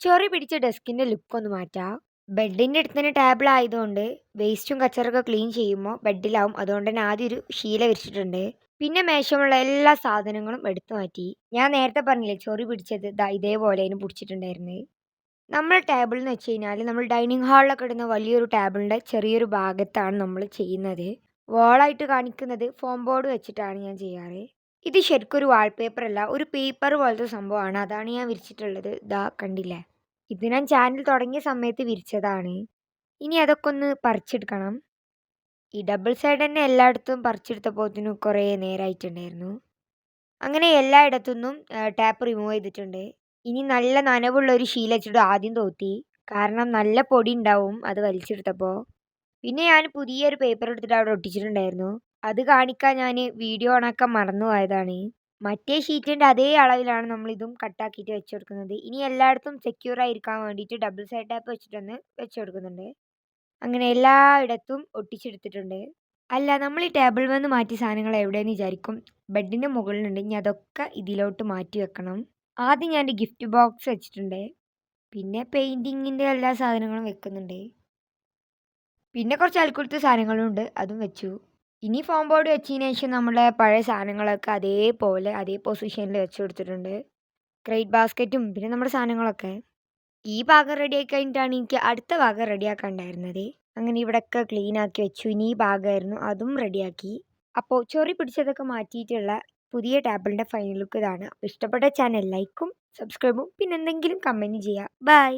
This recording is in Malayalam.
ചൊറി പിടിച്ച ഡെസ്കിന്റെ ലുക്ക് ഒന്ന് മാറ്റാം. ബെഡിന്റെ അടുത്ത് തന്നെ ടേബിൾ ആയതുകൊണ്ട് വേസ്റ്റും കച്ചറൊക്കെ ക്ലീൻ ചെയ്യുമ്പോൾ ബെഡിലാവും. അതുകൊണ്ട് തന്നെ ആദ്യം ഒരു ശീല വിരിച്ചിട്ടുണ്ട്. പിന്നെ മേശമുള്ള എല്ലാ സാധനങ്ങളും എടുത്തു മാറ്റി. ഞാൻ നേരത്തെ പറഞ്ഞില്ലേ ചൊറി പിടിച്ചത് ദാ ഇതേപോലെ അതിന് പിടിച്ചിട്ടുണ്ടായിരുന്നത് നമ്മൾ ടേബിൾ എന്ന് വെച്ച് കഴിഞ്ഞാൽ നമ്മൾ ഡൈനിങ് ഹാളിലൊക്കെ ഇടുന്ന വലിയൊരു ടേബിളിന്റെ ചെറിയൊരു ഭാഗത്താണ് നമ്മൾ ചെയ്യുന്നത്. വാളായിട്ട് കാണിക്കുന്നത് ഫോം ബോർഡ് വെച്ചിട്ടാണ് ഞാൻ ചെയ്യാറ്. ഇത് ശരിക്കും ഒരു വാൾപേപ്പർ അല്ല ഒരു പേപ്പർ പോലത്തെ സംഭവമാണ്. അതാണ് ഞാൻ വിരിച്ചിട്ടുള്ളത്. ഇതാ കണ്ടില്ലേ? ഇത് ഞാൻ ചാനൽ തുടങ്ങിയ സമയത്ത് വിരിച്ചതാണ്. ഇനി അതൊക്കെ ഒന്ന് പറിച്ചെടുക്കണം. ഈ ഡബിൾ സൈഡ് തന്നെ എല്ലായിടത്തും പറിച്ചെടുത്തപ്പോഴത്തേനും കുറേ നേരമായിട്ടുണ്ടായിരുന്നു അങ്ങനെ എല്ലായിടത്തുനിന്നും ടാപ്പ് റിമൂവ് ചെയ്തിട്ടുണ്ട്. ഇനി നല്ല നനവുള്ള ഒരു ശീല വെച്ചിട്ട് ആദ്യം തോത്തി. കാരണം നല്ല പൊടി ഉണ്ടാവും അത് വലിച്ചെടുത്തപ്പോൾ പിന്നെ ഞാൻ പുതിയൊരു പേപ്പർ എടുത്തിട്ട് അവിടെ ഒട്ടിച്ചിട്ടുണ്ടായിരുന്നു. അത് കാണിക്കാൻ ഞാൻ വീഡിയോ ഓണാക്കാൻ മറന്നു പോയതാണ്. മറ്റേ ഷീറ്റിന്റെ അതേ അളവിലാണ് നമ്മൾ ഇതും കട്ടാക്കിയിട്ട് വെച്ച് കൊടുക്കുന്നത്. ഇനി എല്ലായിടത്തും സെക്യൂർ ആയിരിക്കാൻ വേണ്ടിയിട്ട് ഡബിൾ സൈഡ് ടാപ്പ് വെച്ചിട്ടൊന്ന് വെച്ച് കൊടുക്കുന്നുണ്ട്. അങ്ങനെ എല്ലായിടത്തും ഒട്ടിച്ചെടുത്തിട്ടുണ്ട്. അല്ല നമ്മൾ ഈ ടേബിൾ വന്ന് മാറ്റിയ സാധനങ്ങൾ എവിടെയെന്ന് വിചാരിക്കും? ബെഡിന്റെ മുകളിലുണ്ട്. ഇനി അതൊക്കെ ഇതിലോട്ട് മാറ്റി വെക്കണം. ആദ്യം ഞാൻ ഗിഫ്റ്റ് ബോക്സ് വെച്ചിട്ടുണ്ട്. പിന്നെ പെയിന്റിങ്ങിന്റെ എല്ലാ സാധനങ്ങളും വെക്കുന്നുണ്ട്. പിന്നെ കുറച്ച് അൽക്കുലത്തെ സാധനങ്ങളും ഉണ്ട്. അതും വെച്ചു. ഇനി ഫോം ബോർഡ് വെച്ചതിന് ശേഷം നമ്മുടെ പഴയ സാധനങ്ങളൊക്കെ അതേപോലെ അതേ പൊസിഷനിൽ വെച്ച് കൊടുത്തിട്ടുണ്ട്. ക്രേറ്റ് ബാസ്ക്കറ്റും പിന്നെ നമ്മുടെ സാധനങ്ങളൊക്കെ. ഈ ഭാഗം റെഡി ആയി കഴിഞ്ഞിട്ടാണ് എനിക്ക് അടുത്ത ഭാഗം റെഡിയാക്കാൻ ആക്കാണ്ടായിരുന്നത് അങ്ങനെ ഇവിടെയൊക്കെ ക്ലീൻ ആക്കി വെച്ചു. ഇനി ഈ ഭാഗമായിരുന്നു അതും റെഡിയാക്കി അപ്പോൾ ചൊറി പിടിച്ചതൊക്കെ മാറ്റിയിട്ടുള്ള പുതിയ ടേബിളിന്റെ ഫൈനൽ ലുക്ക് ഇതാണ്. ഇഷ്ടപ്പെട്ട ചാനൽ ലൈക്കും സബ്സ്ക്രൈബും പിന്നെ എന്തെങ്കിലും കമന്റ് ചെയ്യുക. ബൈ